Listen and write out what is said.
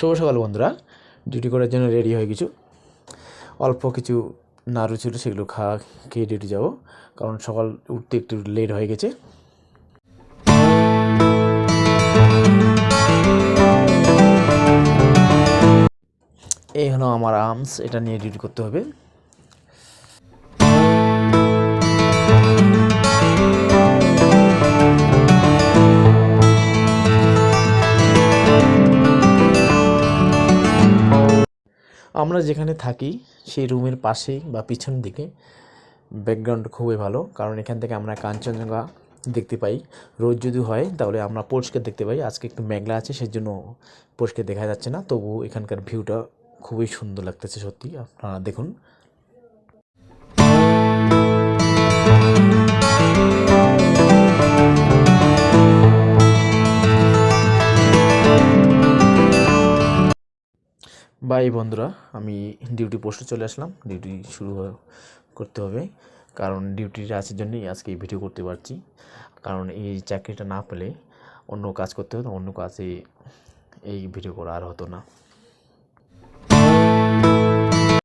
শুভ সকাল, বন্ধুরা। ডিউটি করার জন্য রেডি হয়ে কিছু অল্প কিছু নাড়ু ছিল, সেগুলো খাওয়া খেয়ে ডিউটি যাব কারণ সকাল উঠতে একটু লেট হয়ে গেছে। এই হলো আমার আর্মস এটা নিয়ে ডিউটি করতে হবে। আমরা যেখানে থাকি, সেই রুমের পাশেই বা পিছন দিকে ব্যাকগ্রাউন্ড খুবই ভালো। কারণ এখান থেকে আমরা কাঞ্চনজঙ্ঘা দেখতে পাই। রোদ যদি হয়, তাহলে আমরা পরিষ্কার দেখতে পাই। আজকে একটু মেঘলা আছে সেই জন্য পরিষ্কার দেখা যাচ্ছে না। তবু এখানকার ভিউটা খুবই সুন্দর লাগতেছে, সত্যি। আপনারা দেখুন। বাই বন্ধুরা, আমি ডিউটি পোস্টে চলে আসলাম। ডিউটি শুরু করতে হবে। কারণ ডিউটিটা আসার জন্যই আজকে এই ভিডিও করতে পারছি। কারণ এই চাকরিটা না পেলে অন্য কাজ করতে হতো, অন্য কাজে এই ভিডিও করা আর হতো না।